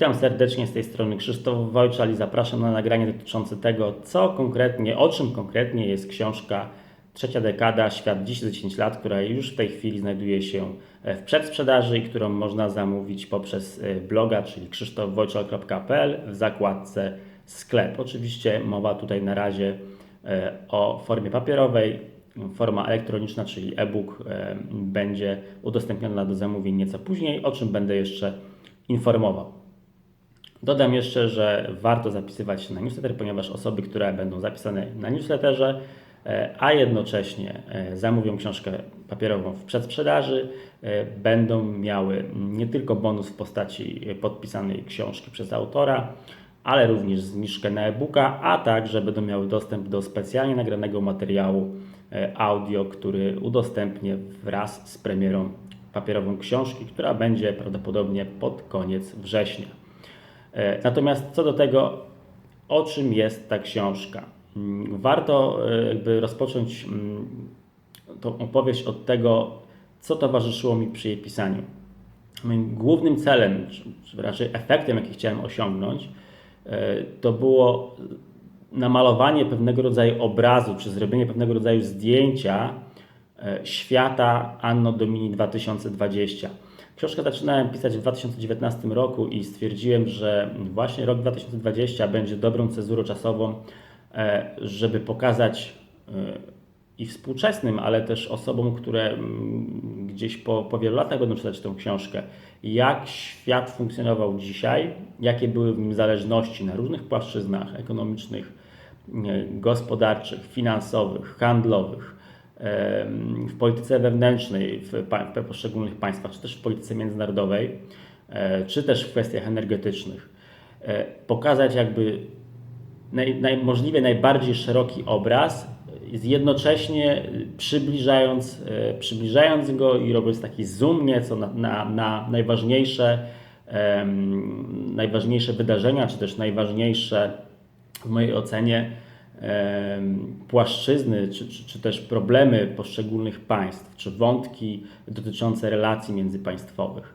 Witam serdecznie z tej strony Krzysztof Wojczal i zapraszam na nagranie dotyczące tego, co konkretnie, o czym konkretnie jest książka Trzecia dekada, świat dziś za 10 lat, która już w tej chwili znajduje się w przedsprzedaży i którą można zamówić poprzez e, bloga, czyli krzysztofwojczal.pl w zakładce sklep. Oczywiście mowa tutaj na razie e, o formie papierowej. Forma elektroniczna, czyli e-book, e, będzie udostępniona do zamówień nieco później, o czym będę jeszcze informował. Dodam jeszcze, że warto zapisywać się na newsletter, ponieważ osoby, które będą zapisane na newsletterze, e, a jednocześnie e, zamówią książkę papierową w przedsprzedaży, e, będą miały nie tylko bonus w postaci podpisanej książki przez autora, ale również zniżkę na e-booka, a także będą miały dostęp do specjalnie nagranego materiału audio, który udostępnię wraz z premierą papierową książki, która będzie prawdopodobnie pod koniec września. E, natomiast co do tego, o czym jest ta książka, mm, warto e, jakby rozpocząć mm, tą opowieść od tego, co towarzyszyło mi przy jej pisaniu. Moim głównym celem, czy raczej efektem, jaki chciałem osiągnąć, e, to było namalowanie pewnego rodzaju obrazu, czy zrobienie pewnego rodzaju zdjęcia świata Anno Domini 2020. Książkę zaczynałem pisać w 2019 roku i stwierdziłem, że właśnie rok 2020 będzie dobrą cezurą czasową, e, żeby pokazać e, i współczesnym, ale też osobom, które mm, gdzieś po, po wielu latach będą czytać tę książkę, jak świat funkcjonował dzisiaj, jakie były w nim zależności na różnych płaszczyznach ekonomicznych, e, gospodarczych, finansowych, handlowych w polityce wewnętrznej w, w poszczególnych państwach, czy też w polityce międzynarodowej, e, czy też w kwestiach energetycznych, e, pokazać jakby naj, naj, możliwie najbardziej szeroki obraz, jednocześnie przybliżając, e, przybliżając go i robiąc taki zoom nieco na, na, na najważniejsze, um, najważniejsze wydarzenia, czy też najważniejsze w mojej ocenie płaszczyzny, czy, czy, czy, też problemy poszczególnych państw, czy wątki dotyczące relacji międzypaństwowych.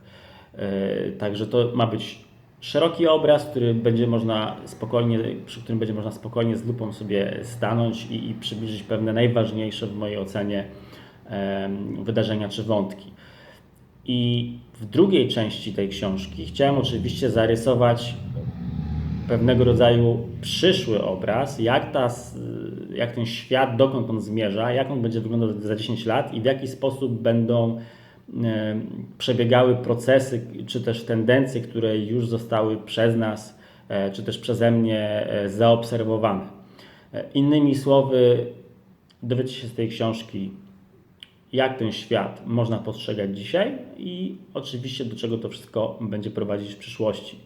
E, także to ma być szeroki obraz, który będzie można spokojnie, przy którym będzie można spokojnie z lupą sobie stanąć i, i przybliżyć pewne najważniejsze w mojej ocenie wydarzenia czy wątki. I w drugiej części tej książki chciałem oczywiście zarysować pewnego rodzaju przyszły obraz, jak, ta, jak ten świat, dokąd on zmierza, jak on będzie wyglądał za 10 lat i w jaki sposób będą e, przebiegały procesy czy też tendencje, które już zostały przez nas e, czy też przeze mnie e, zaobserwowane. Innymi słowy, dowiecie się z tej książki, jak ten świat można postrzegać dzisiaj i oczywiście do czego to wszystko będzie prowadzić w przyszłości.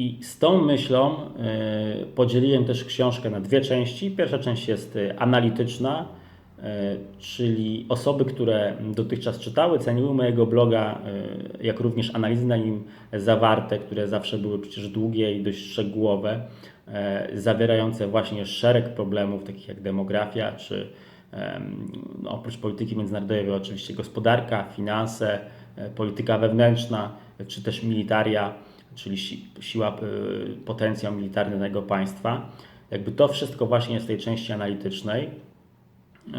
I z tą myślą e, podzieliłem też książkę na dwie części. Pierwsza część jest e, analityczna, e, czyli osoby, które dotychczas czytały, ceniły mojego bloga, jak również analizy na nim zawarte, które zawsze były przecież długie i dość szczegółowe, zawierające właśnie szereg problemów, takich jak demografia, czy no, oprócz polityki międzynarodowej, oczywiście gospodarka, finanse, polityka wewnętrzna, czy też militaria czyli si siła, y, potencjał militarny danego państwa. Jakby to wszystko właśnie jest w tej części analitycznej. Y,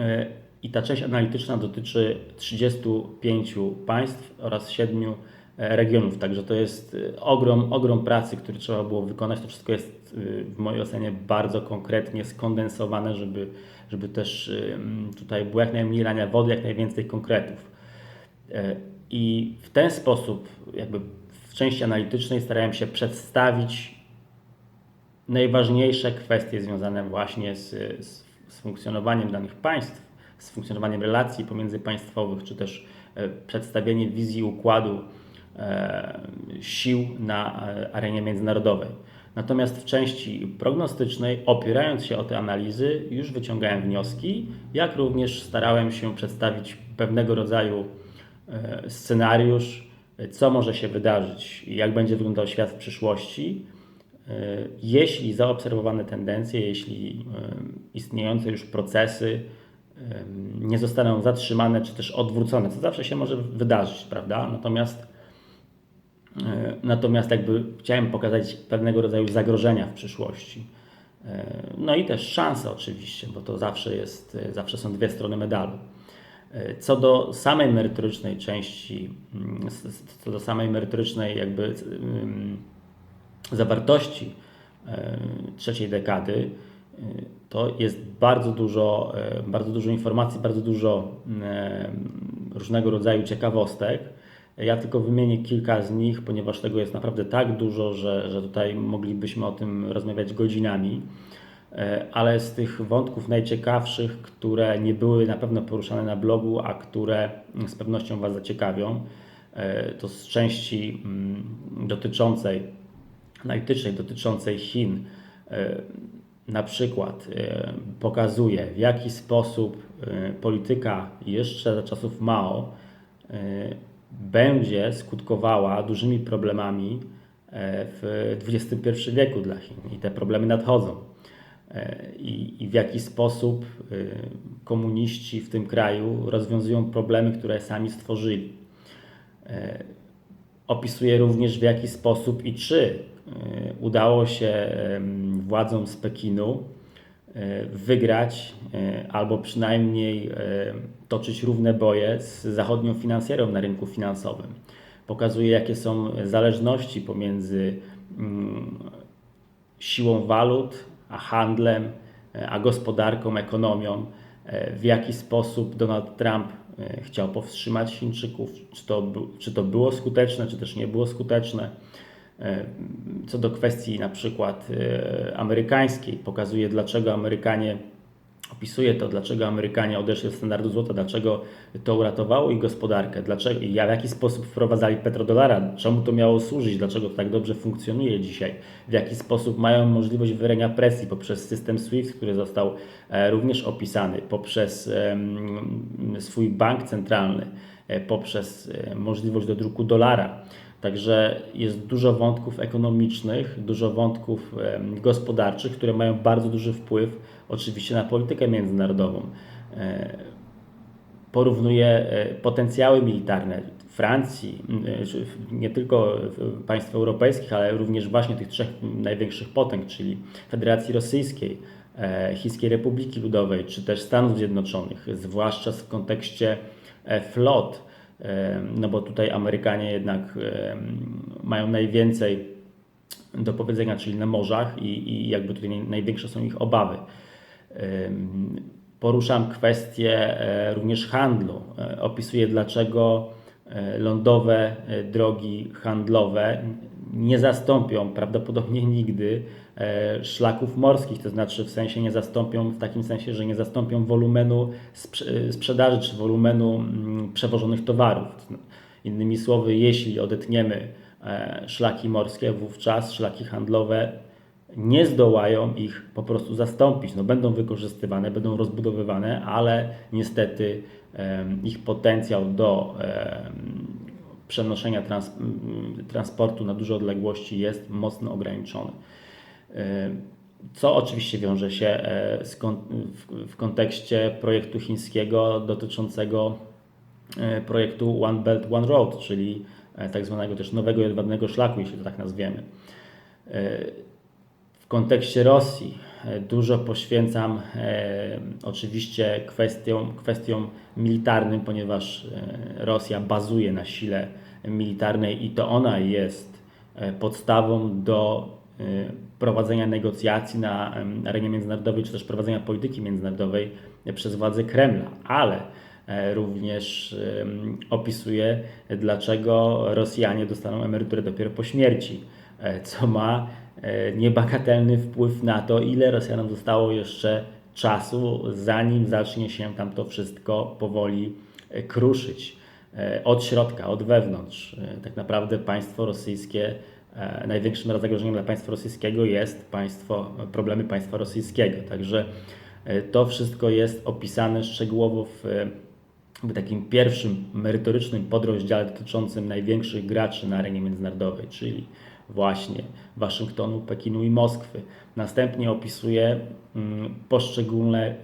I ta część analityczna dotyczy 35 państw oraz 7 e, regionów. Także to jest y, ogrom, ogrom pracy, który trzeba było wykonać. To wszystko jest w mojej ocenie bardzo konkretnie skondensowane, żeby, żeby też tutaj było jak najmniej lania wody, jak najwięcej konkretów. I w ten sposób jakby w części analitycznej starałem się przedstawić najważniejsze kwestie związane właśnie z, z, z funkcjonowaniem danych państw, z funkcjonowaniem relacji pomiędzypaństwowych, czy też e, przedstawienie wizji układu e, sił na e, arenie międzynarodowej. Natomiast w części prognostycznej, opierając się o te analizy, już wyciągałem wnioski, jak również starałem się przedstawić pewnego rodzaju e, scenariusz, co może się wydarzyć i jak będzie wyglądał świat w przyszłości, e, jeśli zaobserwowane tendencje, jeśli e, istniejące już procesy e, nie zostaną zatrzymane czy też odwrócone, co zawsze się może wydarzyć, prawda? Natomiast Natomiast jakby chciałem pokazać pewnego rodzaju zagrożenia w przyszłości. No i też szanse oczywiście, bo to zawsze jest, zawsze są dwie strony medalu. Co do samej merytorycznej części, co do samej merytorycznej jakby zawartości trzeciej dekady, to jest bardzo dużo, bardzo dużo informacji, bardzo dużo różnego rodzaju ciekawostek. Ja tylko wymienię kilka z nich, ponieważ tego jest naprawdę tak dużo, że, że tutaj moglibyśmy o tym rozmawiać godzinami. E, Ale z tych wątków najciekawszych, które nie były na pewno poruszane na blogu, a które z pewnością Was zaciekawią, e, to z części mm, dotyczącej, analitycznej dotyczącej Chin, e, na przykład pokazuje, w jaki sposób polityka jeszcze za czasów Mao będzie skutkowała dużymi problemami w XXI wieku dla Chin i te problemy nadchodzą. I, I w jaki sposób e, komuniści w tym kraju rozwiązują problemy, które sami stworzyli. E, Opisuje również w jaki sposób i czy e, udało się władzom z Pekinu wygrać albo przynajmniej toczyć równe boje z zachodnią finansjerą na rynku finansowym. Pokazuje jakie są zależności pomiędzy mm, siłą walut, a handlem, e, a gospodarką, ekonomią, e, w jaki sposób Donald Trump e, chciał powstrzymać Chińczyków, czy to, czy to było skuteczne, czy też nie było skuteczne. Co do kwestii na przykład amerykańskiej, pokazuje dlaczego Amerykanie opisuje to, dlaczego Amerykanie odeszli od standardu złota, dlaczego to uratowało ich gospodarkę, dlaczego, w jaki sposób wprowadzali petrodolara, czemu to miało służyć, dlaczego to tak dobrze funkcjonuje dzisiaj, w jaki sposób mają możliwość wywierania presji poprzez system SWIFT, który został e, również opisany, poprzez swój bank centralny, e, poprzez e, możliwość do druku dolara. Także jest dużo wątków ekonomicznych, dużo wątków gospodarczych, które mają bardzo duży wpływ oczywiście na politykę międzynarodową. E, Porównuje e, potencjały militarne Francji, e, nie tylko państw europejskich, ale również właśnie tych trzech największych potęg, czyli Federacji Rosyjskiej, Chińskiej Republiki Ludowej, czy też Stanów Zjednoczonych, zwłaszcza w kontekście flot, no bo tutaj Amerykanie jednak mają najwięcej do powiedzenia, czyli na morzach i, i jakby tutaj naj- największe są ich obawy. Poruszam kwestię e, również handlu. E, Opisuję, dlaczego e, lądowe drogi handlowe nie zastąpią prawdopodobnie nigdy e, szlaków morskich, to znaczy w sensie nie zastąpią, w takim sensie, że nie zastąpią wolumenu sprze- sprzedaży czy wolumenu mm, przewożonych towarów. Innymi słowy, jeśli odetniemy e, szlaki morskie, wówczas szlaki handlowe nie zdołają ich po prostu zastąpić. No, będą wykorzystywane, będą rozbudowywane, ale niestety ich potencjał do przenoszenia trans, transportu na duże odległości jest mocno ograniczony. Em, Co oczywiście wiąże się e, w, kontekście projektu chińskiego dotyczącego e, projektu One Belt One Road, czyli e, tak zwanego też nowego jedwabnego szlaku, jeśli to tak nazwiemy. E, W kontekście Rosji e, dużo poświęcam e, oczywiście kwestiom, kwestiom militarnym, ponieważ e, Rosja bazuje na sile militarnej i to ona jest e, podstawą do e, prowadzenia negocjacji na arenie międzynarodowej, czy też prowadzenia polityki międzynarodowej przez władze Kremla, ale e, również opisuje, dlaczego Rosjanie dostaną emeryturę dopiero po śmierci, co ma niebagatelny wpływ na to, ile Rosjanom zostało jeszcze czasu, zanim zacznie się tam to wszystko powoli kruszyć. E, Od środka, od wewnątrz. E, Tak naprawdę państwo rosyjskie, e, największym zagrożeniem dla państwa rosyjskiego jest państwo, problemy państwa rosyjskiego. Także to wszystko jest opisane szczegółowo w jakby takim pierwszym merytorycznym podrozdziale dotyczącym największych graczy na arenie międzynarodowej, czyli właśnie Waszyngtonu, Pekinu i Moskwy. Następnie opisuje mm, poszczególne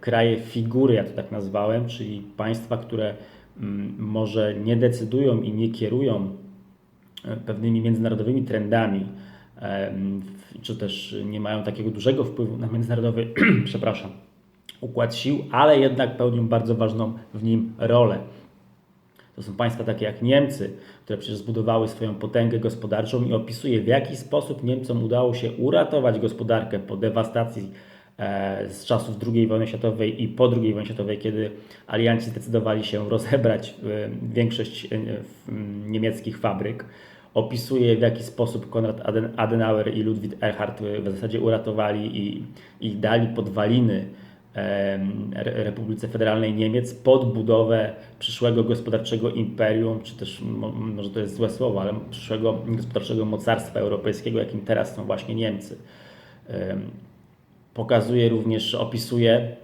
kraje figury, ja to tak nazwałem, czyli państwa, które może nie decydują i nie kierują e, pewnymi międzynarodowymi trendami, czy też nie mają takiego dużego wpływu na międzynarodowy, przepraszam, układ sił, ale jednak pełnią bardzo ważną w nim rolę. To są państwa takie jak Niemcy, które przecież zbudowały swoją potęgę gospodarczą i opisuje w jaki sposób Niemcom udało się uratować gospodarkę po dewastacji e, z czasów II wojny światowej i po II wojnie światowej, kiedy alianci zdecydowali się rozebrać e, większość e, niemieckich fabryk. Opisuje w jaki sposób Konrad Adenauer i Ludwig Erhard w zasadzie uratowali i, i dali podwaliny Republice Federalnej Niemiec pod budowę przyszłego gospodarczego imperium, czy też może to jest złe słowo, ale przyszłego gospodarczego mocarstwa europejskiego, jakim teraz są właśnie Niemcy. Pokazuje również, opisuje,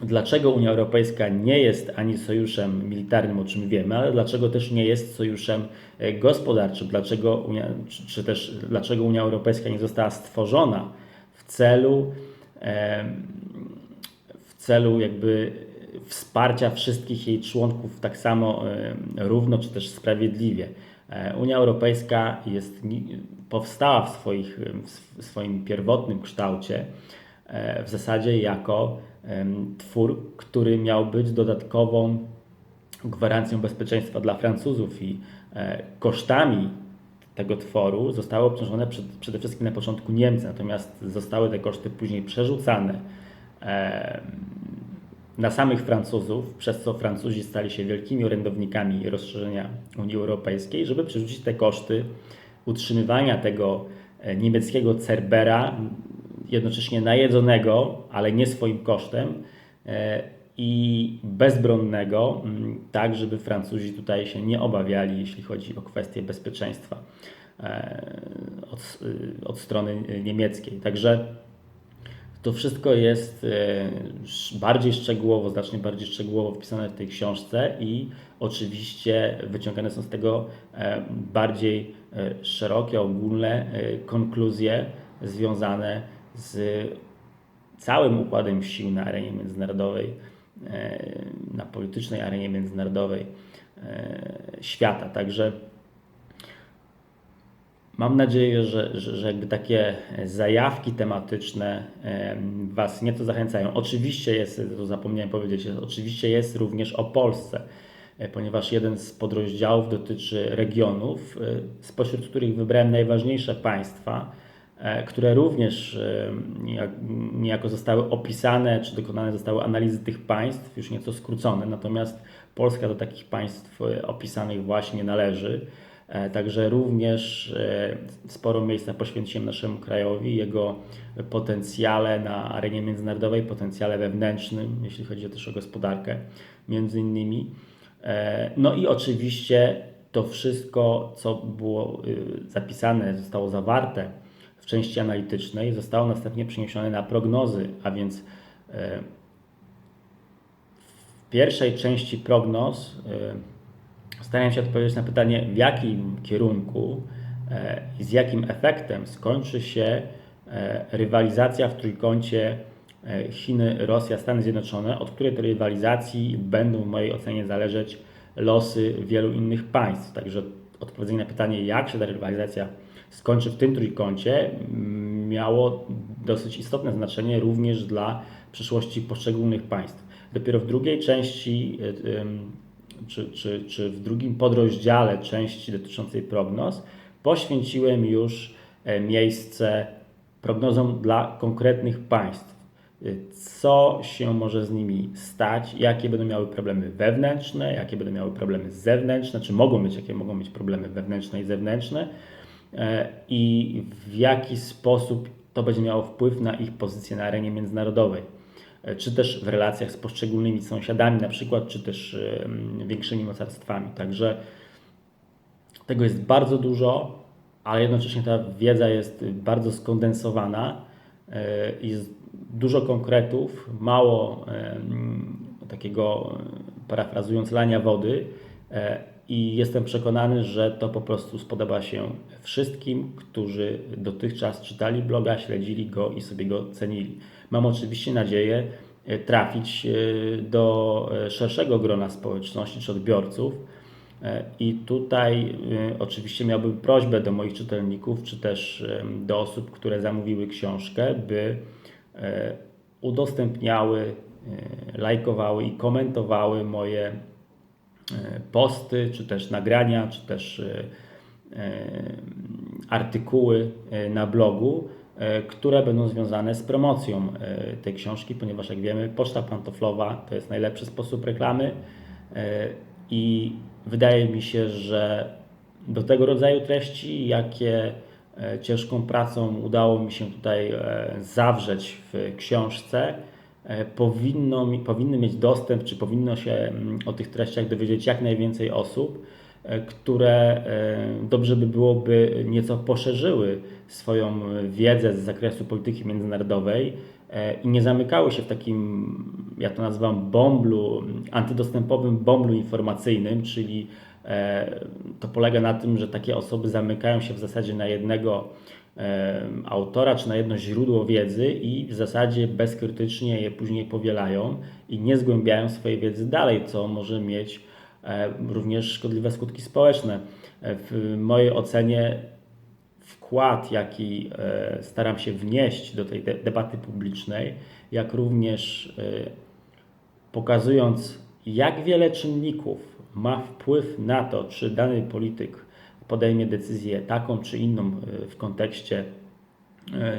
dlaczego Unia Europejska nie jest ani sojuszem militarnym, o czym wiemy, ale dlaczego też nie jest sojuszem e, gospodarczym, dlaczego Unia, czy, też dlaczego Unia Europejska nie została stworzona w celu celu jakby wsparcia wszystkich jej członków tak samo równo czy też sprawiedliwie. E, Unia Europejska jest, powstała w, swoich, w swoim pierwotnym kształcie e, w zasadzie jako twór, który miał być dodatkową gwarancją bezpieczeństwa dla Francuzów i e, kosztami tego tworu zostały obciążone przede wszystkim na początku Niemcy, natomiast zostały te koszty później przerzucane na samych Francuzów, przez co Francuzi stali się wielkimi orędownikami rozszerzenia Unii Europejskiej, żeby przerzucić te koszty utrzymywania tego e, niemieckiego Cerbera, jednocześnie najedzonego, ale nie swoim kosztem e, i bezbronnego, tak żeby Francuzi tutaj się nie obawiali, jeśli chodzi o kwestie bezpieczeństwa e, od, od strony niemieckiej. Także to wszystko jest e, bardziej szczegółowo, znacznie bardziej szczegółowo wpisane w tej książce i oczywiście wyciągane są z tego e, bardziej e, szerokie, ogólne konkluzje związane z całym układem sił na arenie międzynarodowej, na politycznej arenie międzynarodowej świata. Także Mam nadzieję, że, że, że takie zajawki tematyczne Was nieco zachęcają. Oczywiście jest, to zapomniałem powiedzieć, oczywiście jest również o Polsce, e, ponieważ jeden z podrozdziałów dotyczy regionów, e, spośród których wybrałem najważniejsze państwa, e, które również niejako zostały opisane, czy dokonane zostały analizy tych państw, już nieco skrócone, natomiast Polska do takich państw opisanych właśnie należy. E, także również e, sporo miejsca poświęciłem naszemu krajowi, jego potencjale na arenie międzynarodowej, potencjale wewnętrznym, jeśli chodzi też o gospodarkę, między innymi. E, no i oczywiście to wszystko, co było zapisane, zostało zawarte w części analitycznej, zostało następnie przeniesione na prognozy, a więc w pierwszej części prognoz Staram się odpowiedzieć na pytanie, w jakim kierunku e, i z jakim efektem skończy się e, rywalizacja w trójkącie e, Chiny, Rosja, Stany Zjednoczone, od której to rywalizacji będą w mojej ocenie zależeć losy wielu innych państw. Także odpowiedzenie na pytanie, jak się ta rywalizacja skończy w tym trójkącie, miało dosyć istotne znaczenie również dla przyszłości poszczególnych państw. Dopiero w drugiej części czy, czy, czy w drugim podrozdziale części dotyczącej prognoz poświęciłem już e, miejsce prognozom dla konkretnych państw. E, co się może z nimi stać, jakie będą miały problemy wewnętrzne, jakie będą miały problemy zewnętrzne, czy mogą mieć, jakie mogą mieć problemy wewnętrzne i zewnętrzne e, i w jaki sposób to będzie miało wpływ na ich pozycję na arenie międzynarodowej. E, czy też w relacjach z poszczególnymi sąsiadami, na przykład, czy też większymi mocarstwami. Także tego jest bardzo dużo, ale jednocześnie ta wiedza jest bardzo skondensowana. E, jest dużo konkretów, mało takiego, parafrazując, lania wody. I jestem przekonany, że to po prostu spodoba się wszystkim, którzy dotychczas czytali bloga, śledzili go i sobie go cenili. Mam oczywiście nadzieję e, trafić e, do e, szerszego grona społeczności czy odbiorców, I tutaj oczywiście miałbym prośbę do moich czytelników, czy też do osób, które zamówiły książkę, by udostępniały, lajkowały i komentowały moje posty, czy też nagrania, czy też e, e, artykuły e, na blogu, e, które będą związane z promocją e, tej książki, ponieważ jak wiemy, poczta pantoflowa to jest najlepszy sposób reklamy e, i wydaje mi się, że do tego rodzaju treści, jakie e, ciężką pracą udało mi się tutaj e, zawrzeć w książce, e, powinno, mi- powinny mieć dostęp, czy powinno się mm, o tych treściach dowiedzieć jak najwięcej osób, e, które e, dobrze by byłoby nieco poszerzyły swoją e, wiedzę z zakresu polityki międzynarodowej e, i nie zamykały się w takim, ja to nazywam bomblu, antydostępowym bomblu informacyjnym, czyli e, to polega na tym, że takie osoby zamykają się w zasadzie na jednego e, autora czy na jedno źródło wiedzy i w zasadzie bezkrytycznie je później powielają i nie zgłębiają swojej wiedzy dalej, co może mieć e, również szkodliwe skutki społeczne. E, W mojej ocenie wkład, jaki e, staram się wnieść do tej de- debaty publicznej, jak również pokazując, jak wiele czynników ma wpływ na to, czy dany polityk podejmie decyzję taką czy inną e, w kontekście e,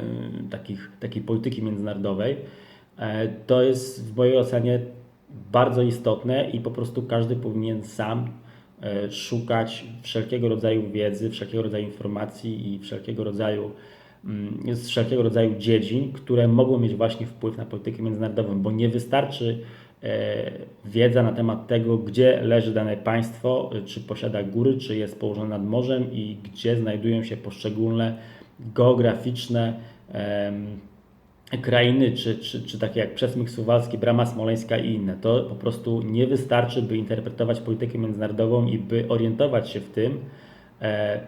takich, takiej polityki międzynarodowej, e, to jest w mojej ocenie bardzo istotne i po prostu każdy powinien sam szukać wszelkiego rodzaju wiedzy, wszelkiego rodzaju informacji i wszelkiego rodzaju mm, z wszelkiego rodzaju dziedzin, które mogą mieć właśnie wpływ na politykę międzynarodową, bo nie wystarczy wiedza na temat tego, gdzie leży dane państwo, e, czy posiada góry, czy jest położone nad morzem i gdzie znajdują się poszczególne geograficzne krainy, czy, czy, czy takie jak Przesmyk Suwalski, Brama Smoleńska i inne. To po prostu nie wystarczy, by interpretować politykę międzynarodową i by orientować się w tym, e,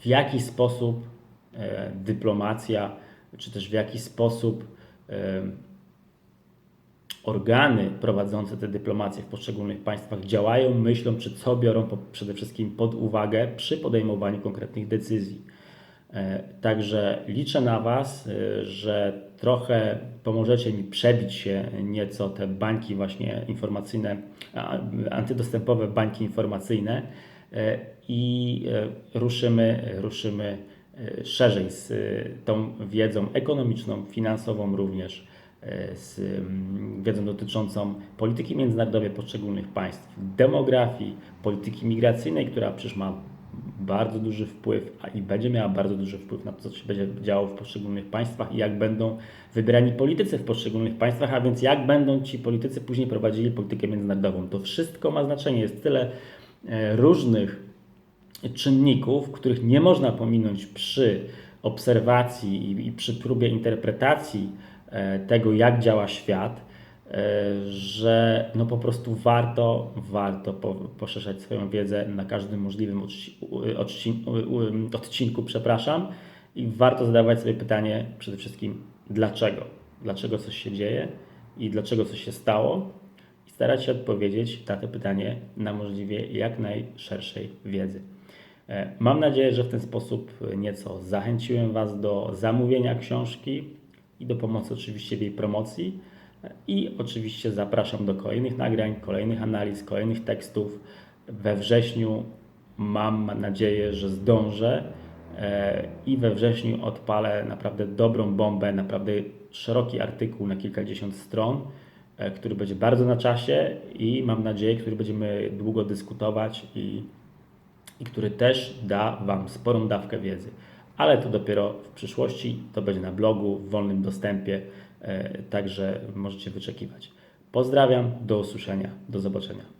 w jaki sposób e, dyplomacja, czy też w jaki sposób e, organy prowadzące tę dyplomację w poszczególnych państwach działają, myślą, czy co biorą po, przede wszystkim pod uwagę przy podejmowaniu konkretnych decyzji. E, Także liczę na Was, e, że trochę pomożecie mi przebić się nieco te bańki właśnie informacyjne, antydostępowe bańki informacyjne e, i ruszymy, ruszymy szerzej z tą wiedzą ekonomiczną, finansową również, z mm, wiedzą dotyczącą polityki międzynarodowej poszczególnych państw, demografii, polityki migracyjnej, która przecież ma bardzo duży wpływ a i będzie miała bardzo duży wpływ na to, co się będzie działo w poszczególnych państwach i jak będą wybierani politycy w poszczególnych państwach, a więc jak będą ci politycy później prowadzili politykę międzynarodową. To wszystko ma znaczenie. Jest tyle e, różnych czynników, których nie można pominąć przy obserwacji i, przy próbie interpretacji e, tego, jak działa świat, e, że no po prostu warto, warto po, poszerzać swoją wiedzę na każdym możliwym odci- u- odcin- u- u- odcinku, przepraszam, i warto zadawać sobie pytanie przede wszystkim dlaczego, dlaczego coś się dzieje i dlaczego coś się stało? I starać się odpowiedzieć na to pytanie na możliwie jak najszerszej wiedzy. E, Mam nadzieję, że w ten sposób nieco zachęciłem Was do zamówienia książki i do pomocy oczywiście w jej promocji. I oczywiście zapraszam do kolejnych nagrań, kolejnych analiz, kolejnych tekstów. We wrześniu mam nadzieję, że zdążę e, i we wrześniu odpalę naprawdę dobrą bombę, naprawdę szeroki artykuł na kilkadziesiąt stron, e, który będzie bardzo na czasie i mam nadzieję, który będziemy długo dyskutować i i który też da Wam sporą dawkę wiedzy. Ale to dopiero w przyszłości, to będzie na blogu, w wolnym dostępie, e, także możecie wyczekiwać. Pozdrawiam, do usłyszenia, do zobaczenia.